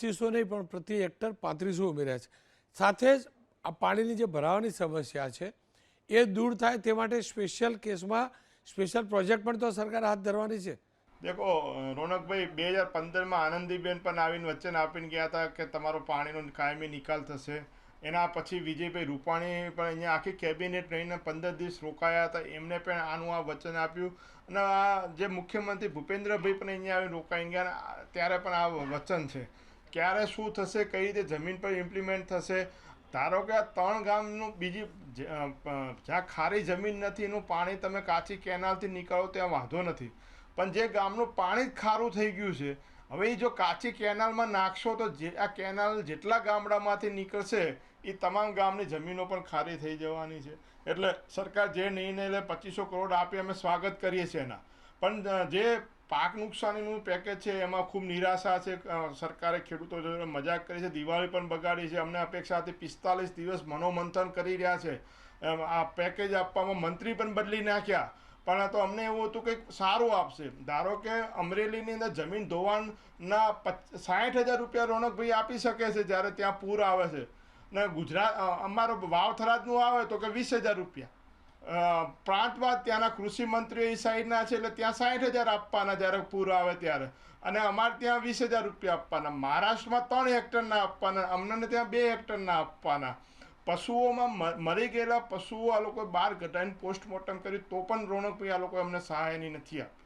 પચીસો નહીં, પણ પ્રતિ હેક્ટર પાંત્રીસો ઉમેર્યા છે. સાથે જ આ પાણીની જે ભરાવાની સમસ્યા છે, એ દૂર થાય તે માટે સ્પેશિયલ કેસમાં સ્પેશિયલ પ્રોજેક્ટ પણ તો સરકાર હાથ ધરવાની છે. દેખો, રોનકભાઈ, બે હજાર પંદરમાં આનંદીબેન પણ આવીને વચન આપીને ગયા હતા કે તમારો પાણીનો કાયમી નિકાલ થશે. એના પછી વિજયભાઈ રૂપાણી પણ અહીંયા આખી કેબિનેટ રહીને પંદર દિવસ રોકાયા હતા. એમને પણ આનું આ વચન આપ્યું. અને આ જે મુખ્યમંત્રી ભૂપેન્દ્રભાઈ પણ અહીંયા આવીને રોકાઈ ગયા ત્યારે પણ આ વચન છે. ક્યારે શું થશે, કઈ રીતે જમીન પર ઇમ્પ્લિમેન્ટ થશે? ધારો કે આ ત્રણ ગામનું બીજી જ્યાં ખારી જમીન નથી, એનું પાણી તમે કાચી કેનાલથી નીકળો, ત્યાં વાંધો નથી. પણ જે ગામનું પાણી જ ખારું થઈ ગયું છે, હવે એ જો કાચી કેનાલમાં નાખશો તો જે, આ કેનાલ જેટલા ગામડામાંથી નીકળશે, એ તમામ ગામની જમીનો પણ ખારી થઈ જવાની છે. એટલે સરકાર જે નિર્ણય લે, પચીસો કરોડ આપી અમે સ્વાગત કરીએ છીએ એના. પણ જે પાક નુકસાનીનું પેકેજ છે, એમાં ખૂબ નિરાશા છે સરકારે ખેડૂતો જોડે મજાક કરી છે, દિવાળી પણ બગાડી છે, અમને અપેક્ષાથી પિસ્તાલીસ દિવસ મનોમંથન કરી રહ્યા છે. આ પેકેજ આપવામાં મંત્રી પણ બદલી નાખ્યા. પણ તો અમને એવું હતું કે સારું આપશે. ધારો કે અમરેલીની અંદર જમીન ધોવાણના સાઠ હજાર રૂપિયા રોનકભાઈ આપી શકે છે, જ્યારે ત્યાં પૂર આવે છે. ને ગુજરાત અમારો વાવથરાજનું આવે તો કે વીસ હજાર રૂપિયા. અ, પ્રાંતવાદ ત્યાંના કૃષિ મંત્રીઓ એ સાઈડના છે એટલે ત્યાં સાઠ હજાર આપવાના જ્યારે પૂર આવે ત્યારે. અને અમારે ત્યાં વીસ હજાર રૂપિયા આપવાના. મહારાષ્ટ્રમાં ત્રણ હેક્ટરના આપવાના. અમને ત્યાં બે હેક્ટરના આપવાના. પશુઓમાં મરી ગયેલા પશુઓ આ લોકો બહાર ઘટાડીને પોસ્ટમોર્ટમ કર્યું તો પણ રોણકભાઈ આ લોકો અમને સહાયની નથી આપી.